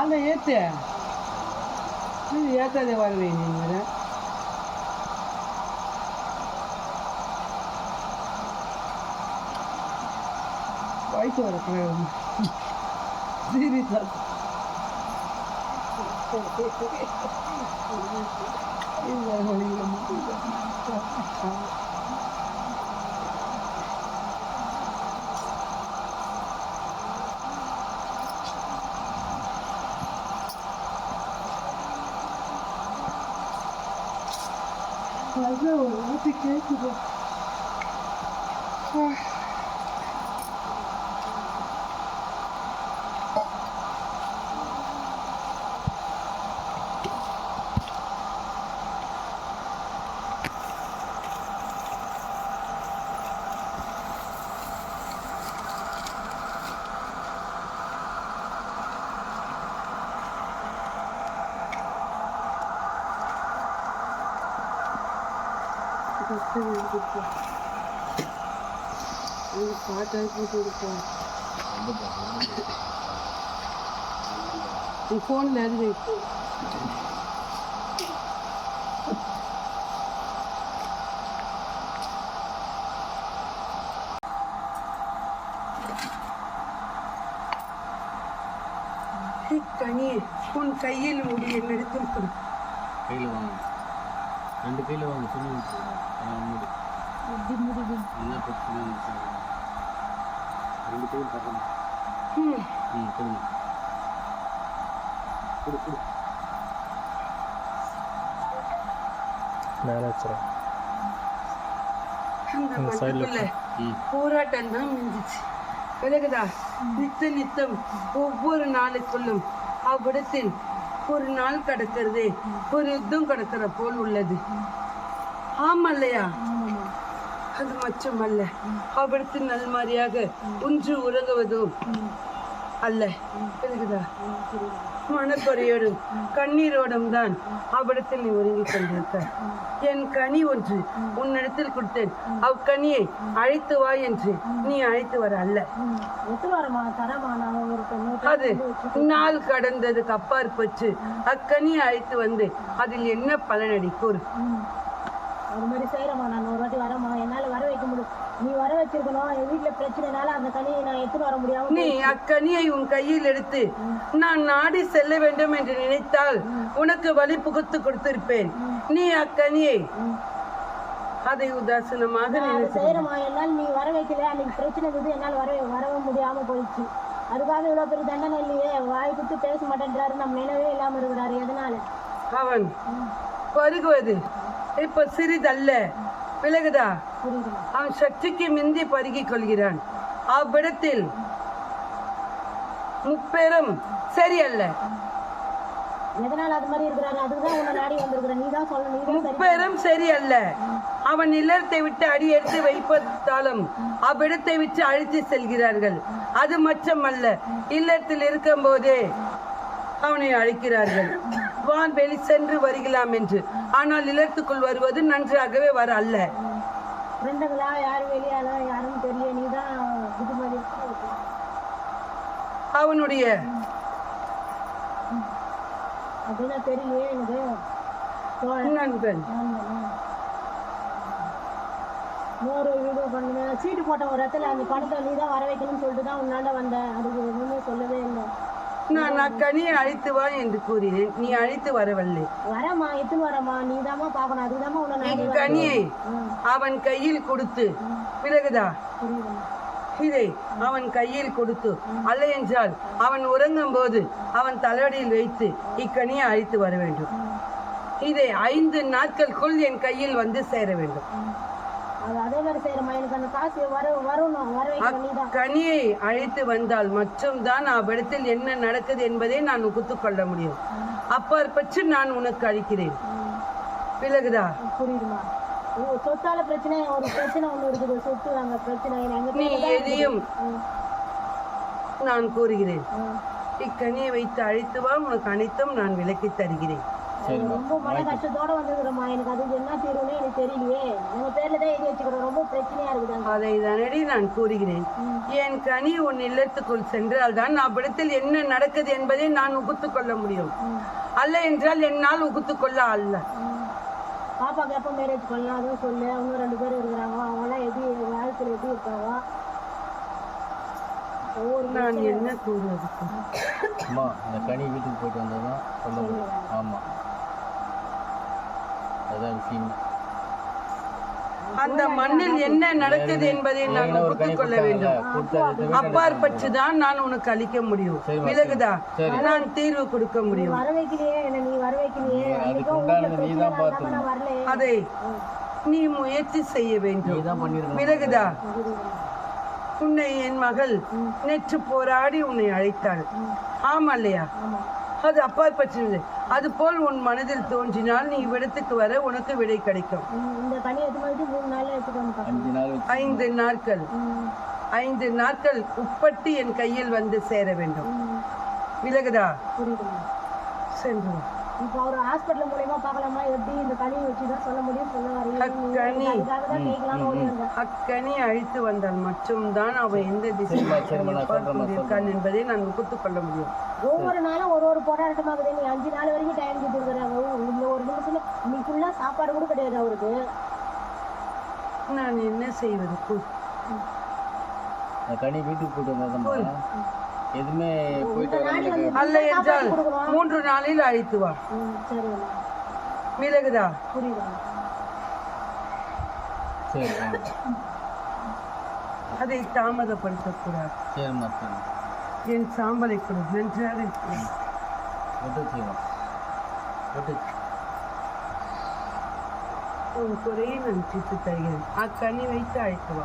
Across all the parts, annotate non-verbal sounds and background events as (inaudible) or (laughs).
ஆளை ஏற்று ஏற்றாதே வருவேன் நீங்கள் வயசு வர சீரியஸா. (laughs) இல்லை வழியில் அது ஒரு வாட்டி கேட்குது பாட்டாக போட்டு கொடுப்போம் நீ ஃபோனில் அது வை. கனியே உன் கையில் முடி. என்னிடத்தில் கொடு கையில் வாங்க ரெண்டு கையில் வாங்க விட்டுருங்க என்ன பிரச்சனை ரெண்டு கையில் பார்க்கணும். ம் ம் கொடுங்க கொடு கொடு. மேலே வச்சுறேன். அந்த இந்த side ல மண்ணுக்குள்ள ம். போராட்டம் தான் மிஞ்சிச்சு விலகுதா? நித்த நித்தம் ஒவ்வொரு நாளுக்குள்ளும் அவ்விடத்தில் ஒரு நாள் கடக்கிறதே ஒரு யுத்தம் கடக்கிற போல் உள்ளது. ஆமல்லையா அது மச்சமல்ல அவ்விடத்தில் நல்மாரியாக ஒன்று உறங்குவதோ அல்ல. விலகுதா மனக்குறையோடும் கண்ணீரோடும் தான் அவ்விடத்தில் நீ ஒருங்கிக் கொண்டிருக்க. என் கனி ஒன்று உன்னிடத்தில் கொடுத்தேன். அக்கனியை அழைத்து வா என்று நீ அழைத்து வர அல்ல. அது நாள் கடந்ததுக்கு அப்பாற்பட்டு அக்கனியை அழைத்து வந்து அதில் என்ன பலனடி கூறு? அது மாதிரி செய்யறமா நான் ஒரு வாட்டி வரமா என்னால வர வைக்க முடியும் நீ வர வச்சிருக்கணும். என் வீட்டுல பிரச்சனைனால அந்த கனியை நான் எடுத்துட்டு வர முடியாம நீ அக்கனியை உன் கையில் எடுத்து நான் நாடி செல்ல வேண்டும் என்று நினைத்தால் உனக்கு வழி புகுத்து கொடுத்திருப்பேன். நீ அக்கனியை அதை உதாசீனமாக செய்யறமா என்னால் நீ வர வைக்கல. அன்னைக்கு பிரச்சனை இருந்தது என்னால் வர வரவும் முடியாம போயிடுச்சு. அதுக்காக இவ்வளவு பெரிய தண்டனை இல்லையே. வாய் கொடுத்து பேச மாட்டேன்றாரு. நம்ம நினைவே இல்லாம இருக்கிறாரு. எதனால? அவன் பருகுவது. இப்ப சிறிதல்ல. விலகுதா? அவன் சக்திக்கு மிந்தி பருகிக் கொள்கிறான். அவ்விடத்தில் முப்பெரும் சரியல்ல முப்பெரும் சரியல்ல அவன் இல்லத்தை விட்டு அடி எடுத்து வைப்பதாலும் அவ்விடத்தை விட்டு அழித்து செல்கிறார்கள். அது மச்சமல்ல இல்லத்தில் இருக்கும் போதே அவனை அழைக்கிறார்கள். வான் வெளி சென்று வருகலாம் என்று. ஆனால் இல்லத்துக்குள் வருவது நன்றாகவே வர அல்ல. ஃப்ரெண்டுங்களா யார் வெளியால யாருன்னு தெரியல நீ தான் அவனுடைய அப்படின்னா தெரியலையே எனக்கு. நண்பன். இன்னொரு வீடியோ பண்ணுவேன் சீட்டு போட்ட ஒரு இடத்துல அந்த பணத்தை நீ தான் வர வைக்கணும்னு சொல்லிட்டு தான் உன்னாண்ட வந்தேன். அதுக்கு எதுவுமே சொல்லவே இல்லை. நான் அக்கனியை அழைத்து வா என்று கூறினேன். நீ அழைத்து வரவில்லை. வரமா எத்துன்னு வரமா நீ தாம்மா பார்க்கணும். அதுதாம்மா உன்னை கனியை அவன் கையில் கொடுத்து புரியுதுமா இதை அவன் கையில் கொடுத்து அல்ல என்றால் அவன் உறங்கும் போது அவன் தலையடியில் வைத்து இக்கனியை அழைத்து வர வேண்டும். இதை ஐந்து நாட்களுக்குள் என் கையில் வந்து சேர வேண்டும். கனியை அழைத்து வந்தால் மட்டும்தான் அவ்விடத்தில் என்ன நடக்குது என்பதை நான் ஒத்துக்கொள்ள முடியும். அப்பாற்பட்டு நான் உனக்கு அளிக்கிறேன். விலகுதா? புரியுதுமா சொத்தால பிரச்சனை ஒரு பிரச்சனை ஒண்ணு இருக்குது. சொத்து பிரச்சனை. நீ எதையும் நான் கூறுகிறேன். இக்கனியை வைத்து அழைத்து வா உனக்கு அனைத்தும் நான் விலக்கி தருகிறேன். ரொம்ப மன கஷ்டத்தோட வந்துக்கிறோம்மா எனக்கு அது என்ன தீர்வுனே எனக்கு தெரியலையே. நம்ம பேர்ல தான் எழுதி வச்சுக்கிறோம். ரொம்ப பிரச்சனையா இருக்குதாங்க அதை தானடி நான் கூறுகிறேன். என் கனி உன் இல்லத்துக்குள் சென்றால் தான் அவ்விடத்தில் என்ன நடக்குது என்பதை நான் உகுத்துக் கொள்ள முடியும். அல்ல என்றால் என்னால் உகுத்துக் கொள்ள அல்ல. பாப்பாக்கு எப்போ மேரேஜ் பண்ணலாம் அதுவும் சொல்லு. அவங்க ரெண்டு பேரும் இருக்கிறாங்க. அவங்களாம் எப்படி வாழ்க்கையில் எப்படி இருக்காங்க? ஒவ்வொரு நான் என்ன கூறுவதற்கு அம்மா இந்த கனி வீட்டுக்கு போயிட்டு வந்தது தான் சொல்ல முடியும். ஆமாம் அந்த மண்ணில் என்ன நடக்குது என்பதை நான் ஏற்கனவே ஒரு கனி உகுத்துக் கொள்ள கொடுத்தாங்கல்ல, வேண்டும். கொடுத்து அது திரும்பி அப்பாற்பட்டு தான் நான் உனக்கு அளிக்க முடியும். விலகுதா. நான் தீர்வு கொடுக்க முடியும். அதை நீ முயற்சி செய்ய வேண்டும். விலகுதா உன்னை என் மகள் நேற்று போராடி உன்னை அழைத்தாள். ஆமா இல்லையா? ஆமா அது அப்பாற்பட்டது. அது போல் உன் மனதில் தோன்றினால் நீ இவ்விடத்துக்கு வர உனக்கு விடை கிடைக்கும். ஐந்து நாட்கள். ஐந்து நாட்கள் உட்பட்டு என் கையில் வந்து சேர வேண்டும். விலகுதா சென்று. இப்போ அவர் ஹாஸ்பிட்டல் மூலியமா பார்க்கலாமா? எப்படி இந்த கனியை வச்சு தான் சொல்ல முடியும்? சொல்ல வரீங்க அக்கனி. தான் ஓடி வந்தேன் அழித்து வந்தால் மட்டும்தான் அவன் எந்த திசையில் கொண்டிருக்கான் என்பதை நான் ஒப்புத்துக் கொள்ள முடியும். ஒவ்வொரு நாளும் ஒரு ஒரு போராட்டமாகுது நீ அஞ்சு நாள் வரைக்கும் டைம் கொடுத்துருக்குறாங்க இந்த ஒரு நிமிஷத்துல இன்னைக்கு ஃபுல்லா சாப்பாடு கூட கிடையாது அவருக்கு. நான் என்ன செய்வது? கனி வீட்டுக்கு போயிட்டு வந்ததும்மா எதுவுமே போயிட்டு வர அல்ல என்றால் மூன்று நாளில் அழைத்து வா. விலகுதா சரி. அதை தாமதப்படுத்தக்கூடாது. சரி. என் சாம்பலை கொடு. நன்றாக உன் குறையை நான் தீர்த்து தருகிறேன். அக்கனி வைத்து அழைத்து வா.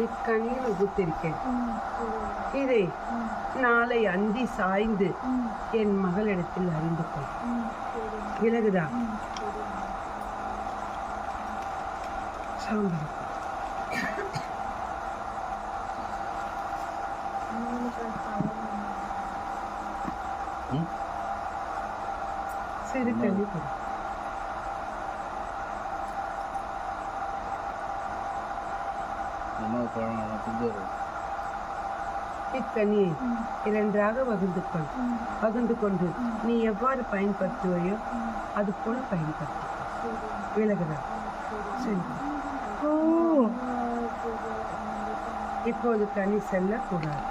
இக்கனியில் உகுத்திருக்கேன். இதை நாளை அந்தி சாய்ந்து என் மகளிடத்தில் அறிந்து கொள். விலகுதா? சாம்பல் ம். சிறு கனி கொடு அம்மா குழந்தை புது தனி இரண்டாக வகுந்து கொள். பகிர்ந்து கொண்டு நீ எவ்வாறு பயன்படுத்துவையோ அது போல பயன்படுத்து விலகுதா. சரி. ஓ. இப்போது கனி செல்லக்கூடாது.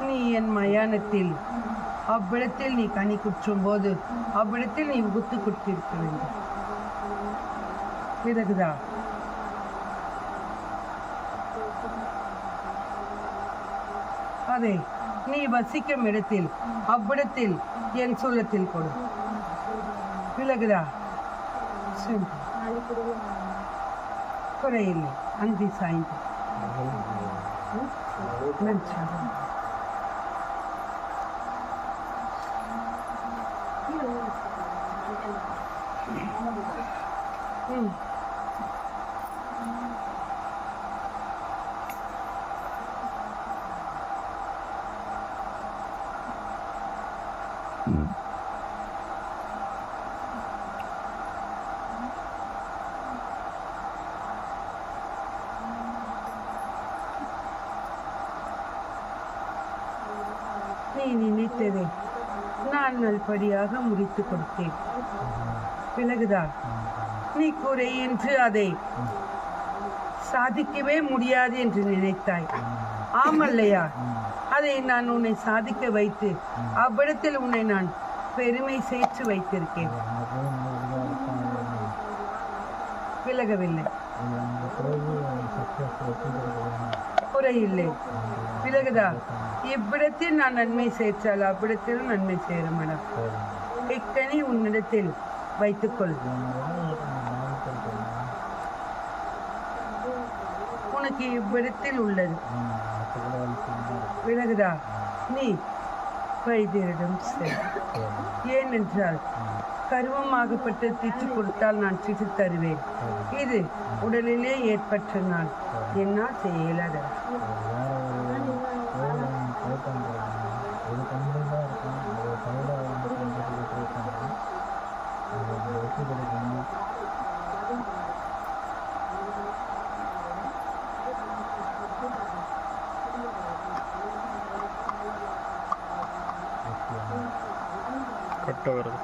நீ என் மயானத்தில் அவ்விடத்தில் நீ கனி குற்றும் போது அவ்விடத்தில் நீ உகுத்து குற்றிருக்க வேண்டும். விலகுதா அதை நீ வசிக்கும் இடத்தில் அவ்விடத்தில் என் சூலத்தில் கொடு. விலகுதா குறையில்லை. அந்தி சாய்ந்து. நன்றாக நீ நினைத்ததை நான் நல்படியாக முடித்து கொடுத்தேன். விலகுதா நீ குறை என்று அதை சாதிக்கவே முடியாது என்று நினைத்தாய். ஆமல்லையா? அதை நான் உன்னை சாதிக்க வைத்து அவ்விடத்தில் உன்னை நான் பெருமை சேர்த்து வைத்திருக்கேன். விலகவில்லை. குறையில்லை. விலகுதா? இவ்விடத்தில் நான் நன்மை சேர்த்தால் அவ்விடத்திலும் நன்மை சேரும் மேடம். இக்கனி உன்னிடத்தில் வைத்துக்கொள். உனக்கு இவ்விடத்தில் உள்ளது. விலகுதா? நீ வைத்தியரிடம் செல். ஏனென்றால் கருவமாகப்பட்ட தீச்சு கொடுத்தால் நான் தீச்சு தருவேன். இது உடலிலே ஏற்பட்ட நான் என்னால் செய்ய வருது.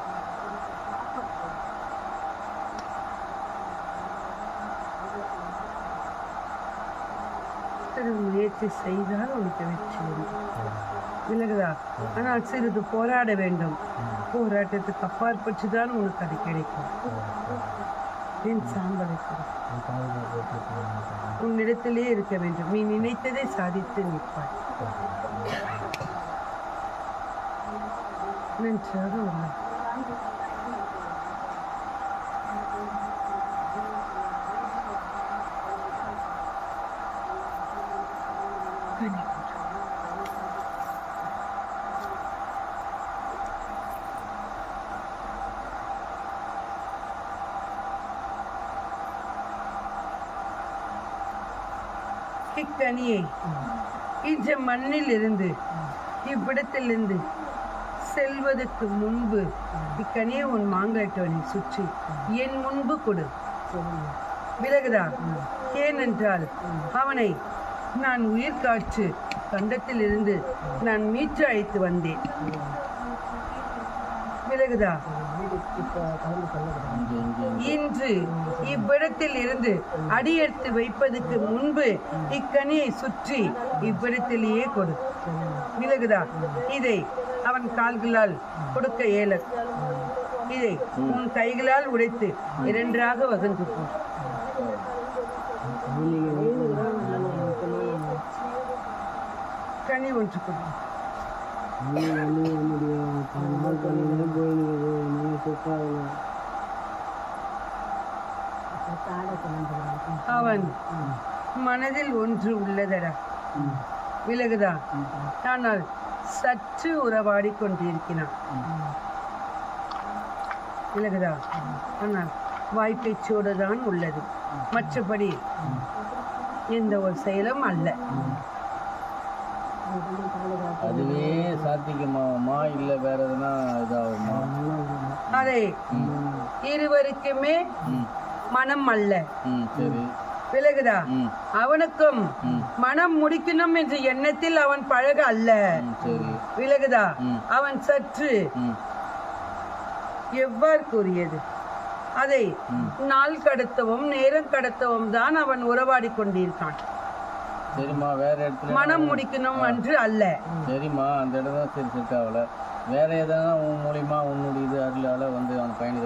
சரி, முயற்சி செய்தால் உனக்கு வெற்றி. விலகுதா ஆனால் சிறிது போராட வேண்டும். போராட்டத்துக்கு அப்பாற்பட்டு தான் உனக்கு அது கிடைக்கும். என் சாம்பலை கொடு. உன்னிடத்திலே இருக்க வேண்டும். நீ நினைத்ததை சாதித்து நிற்பாய். நன்றாக உள்ளது இக்கனியை இந்த மண்ணில் இருந்து இவ்விடத்திலிருந்து செல்வதற்கு முன்பு இக்கனே உன் மாங்கட்டவனை சுற்றி என் முன்பு கொடு. விலகுதா ஏனென்றால் அவனை நான் உயிர் காற்று கண்டத்திலிருந்து நான் மீற்று அழைத்து வந்தேன். விலகுதா? இன்று இவ்விடத்தில் இருந்து அடியெடுத்து வைப்பதற்கு முன்பு இக்கனியை சுற்றி இவ்விடத்திலேயே கொடு. விலகுதா? இதை அவன் கால்களால் கொடுக்க ஏல. இதை உன் கைகளால் உடைத்து இரண்டாக வகுந்து கனி ஒன்று கொடு. அவன் மனதில் ஒன்று உள்ளதடா. விலகுதா? ஆனால் சற்று உறவாடி கொண்டிருக்கிறான். விலகுதா? ஆனால் வாய்ப்பேச்சோடு தான் உள்ளது. மற்றபடி எந்த ஒரு செயலும் அல்ல. அதுவே சாத்தியமாகுமா இல்லை வேற எதுனா இதாகுமா? அதை இருவருக்குமே மனம் அல்ல. சரி. விலகுதா? ம். அவனுக்கும் ம். மனம் முடிக்கணும் என்ற எண்ணத்தில் அவன் பழக அல்ல. விலகுதா? ம். அவன் சற்று எவ்வாறு கூறியது? அதை நாள் கடத்தவும் நேரம் கடத்தவும் தான் அவன் உறவாடி கொண்டிருக்கான். சரிம்மா வேற இடத்துல மனம் முடிக்கணும் என்று அல்ல. சரிம்மா அந்த இடம் தான் சரி செட் ஆகல வேற எதனா உன் மூலியமா உன்னுடைய இது அருளால வந்து அவன் மாதிரி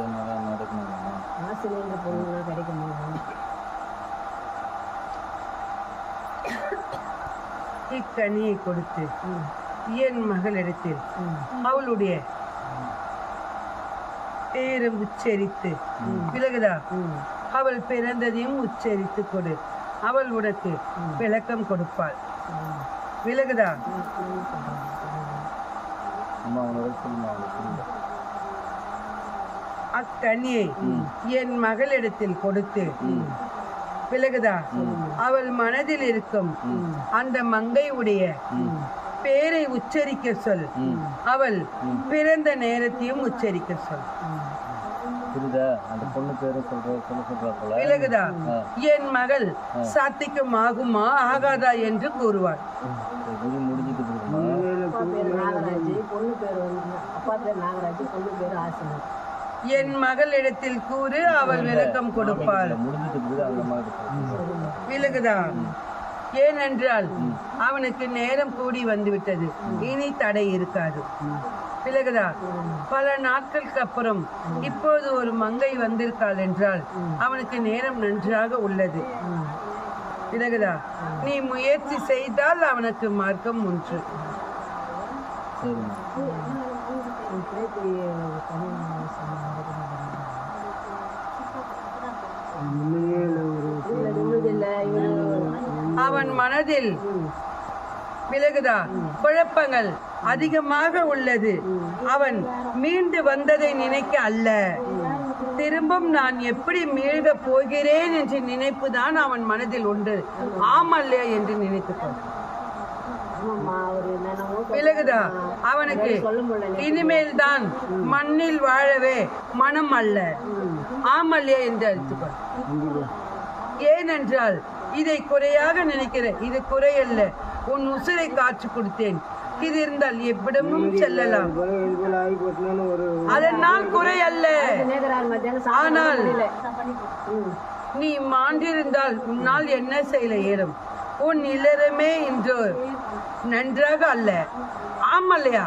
நடக்கணுமா ஆசிரியர் பொருள்லாம் கிடைக்குமா இக்கனியை கொடுத்து என் மகளிடத்தில் அவளுடைய பேரை உச்சரித்து விலகுதா? அவள் பிறந்ததையும் உச்சரித்து கொடு. அவள் உனக்கு விளக்கம் கொடுப்பாள். விலகுதா? அக்கனியை என் மகளிடத்தில் கொடுத்து விலகுதா? அவள் மனதில் இருக்கும். அந்த மங்கையுடைய பேரை உச்சரிக்க சொல். அவள் பிறந்த நேரத்தையும் உச்சரிக்க சொல். விலகுதா. என் மகள் சாத்திக்கும் ஆகுமா? ஆகாதா என்று நாகராஜ் பொண்ணு பேர் வந்து அப்பா பேர் நாகராஜ் பொண்ணு பேர் ஆசிரியர். என் மகளிடத்தில் கூறு அவள் விளக்கம் கொடுப்பாள். விலகுதா? ஏனென்றால் அவனுக்கு நேரம் கூடி வந்துவிட்டது. இனி தடை இருக்காது. விலகுதா? பல நாட்களுக்கு அப்புறம் இப்போது ஒரு மங்கை வந்திருக்காள் என்றால் அவனுக்கு நேரம் நன்றாக உள்ளது. விலகுதா? நீ முயற்சி செய்தால் அவனுக்கு மார்க்கம் ஒன்று சரிம்மா இல்லை இவரு அவன் மனதில் விலகுதா? குழப்பங்கள் அதிகமாக உள்ளது. அவன் மீண்டு வந்ததை நினைக்க அல்ல. திரும்பும் நான் எப்படி மீழ்க போகிறேன் என்று நினைப்புதான் அவன் மனதில் உண்டு ஆமல்ல என்று நினைத்துக்கொண்டான். விலகுதா? அவனுக்கு இனிமேல் தான் மண்ணில் வாழவே மனம் அல்ல. ஆமல்லே என்று அழைத்துக்கொள். ஏனென்றால் இதை குறையாக நினைக்கிற இது குறையல்ல. உன் உசிரை காற்று கொடுத்தேன். இது இருந்தால் எவ்விடமும் செல்லலாம். அதனால் குறை அல்ல நேகரார் மத்தியானம் ஆனால் நீ மாண்டிருந்தால் உன்னால் என்ன செய்ய இயலும்? உன் இளரமே இன்று நன்றாக அல்ல. ஆமல்லையா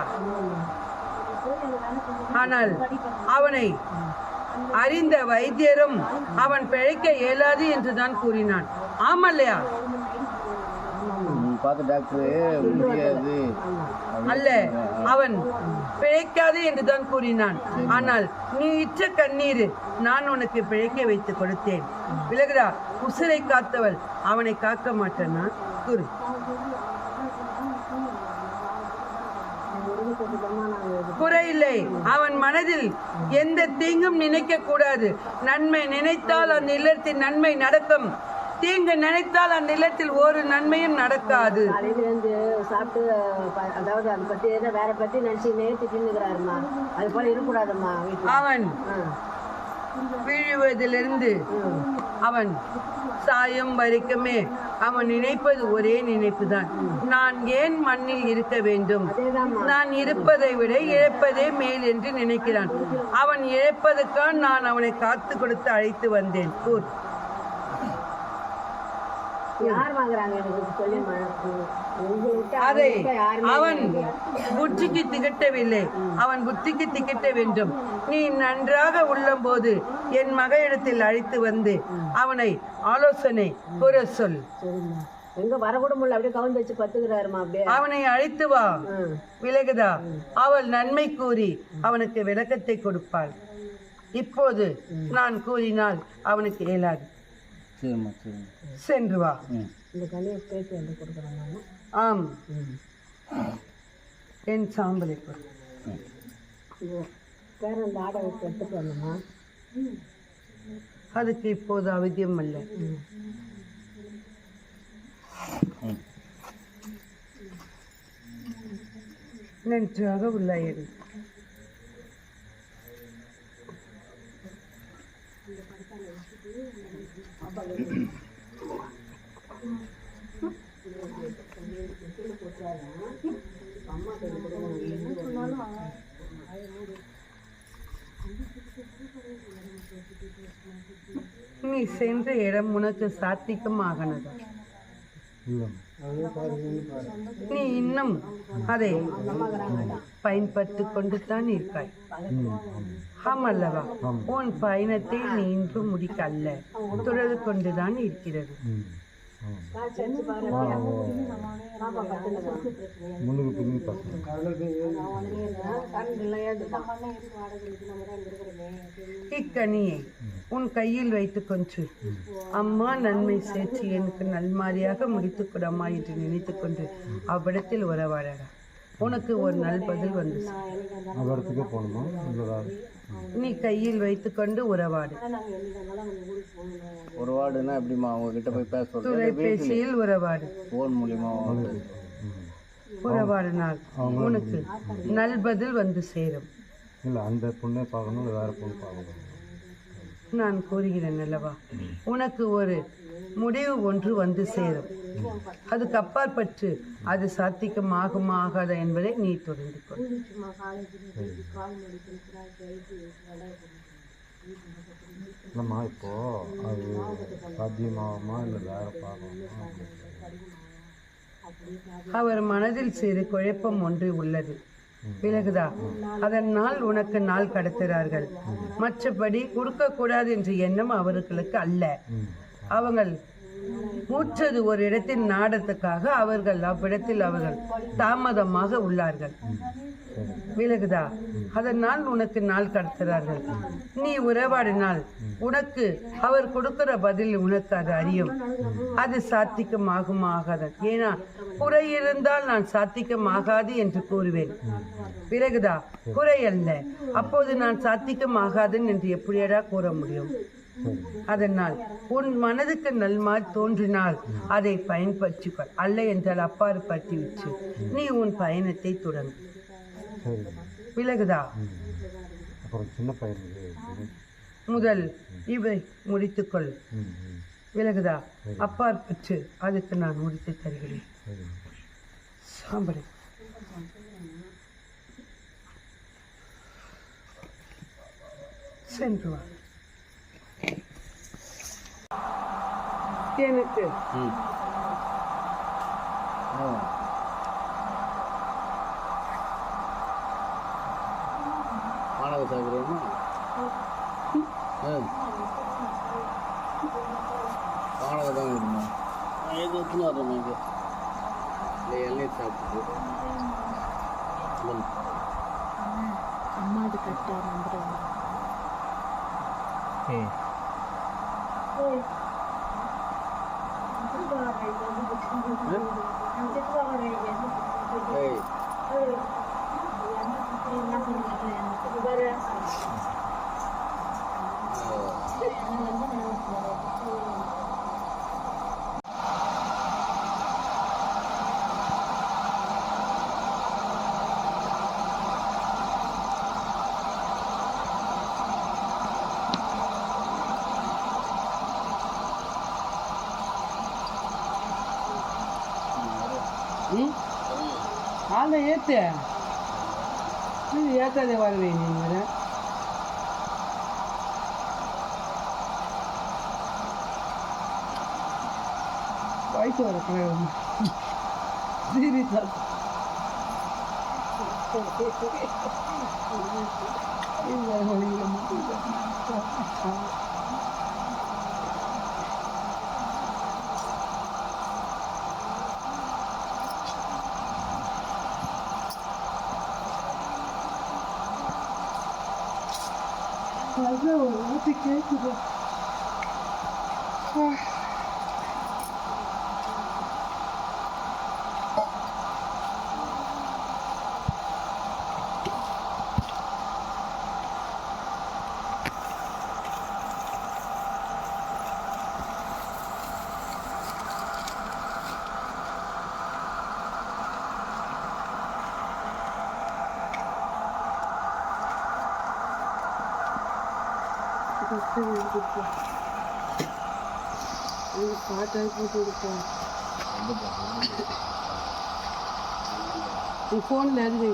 ஆனால் அவனை அறிந்த வைத்தியரும் அவன் பிழைக்க இயலாது என்றுதான் கூறினான். ஆமல்லையா அல்ல அவன் பிழைக்காது என்றுதான் கூறினான். ஆனால் நீ இற்ற கண்ணீர் நான் உனக்கு பிழைக்க வைத்து கொடுத்தேன். விலகுடா உசிரை காத்தவள் அவனை காக்க மாட்டானா கூறு. குறையில்லை. அவன் மனதில் எந்த தீங்கும் நினைக்க கூடாது. நன்மை நினைத்தால் அந்த இல்லத்தின் நன்மை நடக்கும். தீங்கு நினைத்தால் அந்த இல்லத்தில் ஒரு நன்மையும் நடக்காது. காலையிலேருந்து சாப்பிட்டு அதாவது அதை பற்றி ஏதோ வேற பற்றி நினச்சி நேற்று தின்னுக்கிறாருமா அது போல இருக்கக்கூடாதும்மா வீட்டில். அவன் வீழுவதிலிருந்து அவன் சாயம் வரைக்குமே அவன் நினைப்பது ஒரே நினைப்புதான். நான் ஏன் மண்ணில் இருக்க வேண்டும்? நான் இருப்பதை விட இழப்பதே மேல் என்று நினைக்கிறான். அவன் இழப்பதற்காக நான் அவனை காத்து கொடுத்து அழைத்து வந்தேன். கூர். யார் வாங்குறாங்க எனக்கு சொல்லி அதை அவன் புத்திக்கு திகட்டவில்லை. அவன் புத்திக்கு திகட்ட வேண்டும். நீ நன்றாக உள்ளம்போது என் மகளிடத்தில் அழைத்து வந்து அவனை ஆலோசனை கூற சொல். எங்க வரக்கூட முடியல அப்படியே கவுந்து வச்சு பத்துக்கிறாருமா அப்படியே? அவனை அழைத்து வா. விலகுதா. அவள் நன்மை கூறி அவனுக்கு விளக்கத்தை கொடுப்பாள். இப்போது நான் கூறினால் அவனுக்கு இயலாது. சென்று வா. இந்த கனியை பேசி வந்து கொடுக்குறேன் நான். ஆம். என் சாம்பலை. இது வேற அந்த ஆடை எடுத்துட்டு வரணுமா? அதுக்கு இப்போது அவதியம் அல்ல. நன்றாக உள்ளாயிரு. நீ சென்ற இடம் உனக்கு சாத்திகமாகனதா நீ இன்னும் அதை பயன்பட்டு கொண்டு தான் இருக்காய் ஆமல்லவா உன் பயணத்தை நீ இன்று முடிக்க அல்ல தொடர்ந்து கொண்டுதான் இருக்கிறது. முன்னுக்கு உன் கையில் வைத்து கொஞ்சம் அம்மா நன்மை சேர்த்து எனக்கு நல்மாரியாக முடித்துக்கூடமா என்று நினைத்துக் கொண்டு அவ்விடத்தில் உறவாடடா. உனக்கு ஒரு நல் பதில் வந்து சேரும். அவரத்துக்கே போகணுமா நீ கையில் வைத்துக்கொண்டு உறவாடு. ஒரு வார்டுனா எப்படிம்மா? உங்ககிட்ட போய் பேச தொலைபேசியில் உறவாடு. ஃபோன் மூலியமா உறவாடினால் உனக்கு நல் பதில் வந்து சேரும். இல்லை அந்த பொண்ணை பார்க்கணும் வேற பொண்ணு பார்க்கணும்? நான் கூறுகிறேன் அல்லவா? உனக்கு ஒரு முடிவு ஒன்று வந்து சேரும். அதுக்கு அப்பாற்பட்டு அது சாத்தியம் ஆகுமா ஆகாதா என்பதை நீ தொடர்ந்து கொள். இல்லைம்மா இப்போ அது சாத்தியமாகுமா இல்லை வேற பார்க்கணுமா அவர் மனதில் சிறு குழப்பம் ஒன்று உள்ளது. விலகுதா அதனால் உனக்கு நாள் கடத்துகிறார்கள். மற்றபடி கொடுக்கக்கூடாது என்ற எண்ணம் அவர்களுக்கு அல்ல. அவங்கள் மூற்றது ஒரு இடத்தில் நாடத்துக்காக அவர்கள் அவ்விடத்தில் அவர்கள் தாமதமாக உள்ளார்கள். விலகுதா? அதனால் உனக்கு நாள் கடத்துறார்கள் நீ உறவாடினால் உனக்கு அவர் கொடுக்கிற பதில் உனக்கு அது அறியும். அது சாத்தியம் ஆகுமா ஆகாது. ஏன்னா குறை இருந்தால் நான் சாத்திக்கம் ஆகாது என்று கூறுவேன். விலகுதா? குறை அல்ல. அப்போது நான் சாத்திக்கம் ஆகாதுன்னு என்று எப்படியடா கூற முடியும்? அதனால் உன் மனதுக்கு நல்மாறு தோன்றினால் அதை பயன்படுத்திக்கொள். அல்ல என்றால் அப்பாறு பற்றி வச்சு நீ உன் பயணத்தை தொடங்கு. விலகுதா. முதல் இவை முடித்துக்கொள். விலகுதா? அப்பார் பற்று. அதுக்கு நான் முடித்து தருகிறேன். சாம்படி சென்று வா. எனக்கு மாணவ சாப்பிட்றோமா மாணவ தான் வேணுமா? எது எத்தனை வரோம் இங்கே இல்லை இளநீர் சாப்பிட்டு அம்மா அது கரெக்டாக வந்துடுவாங்க ம். Hey. ம் ஆளை ஏத்து இது ஏத்தாதே வருவேன் நீங்கள் வயசு வர கிடையாது சீரியஸா வழியில முடியல. அதான் பாட்டாக போட்டு. கொடுப்பேன் உன் ஃபோனில் இருந்து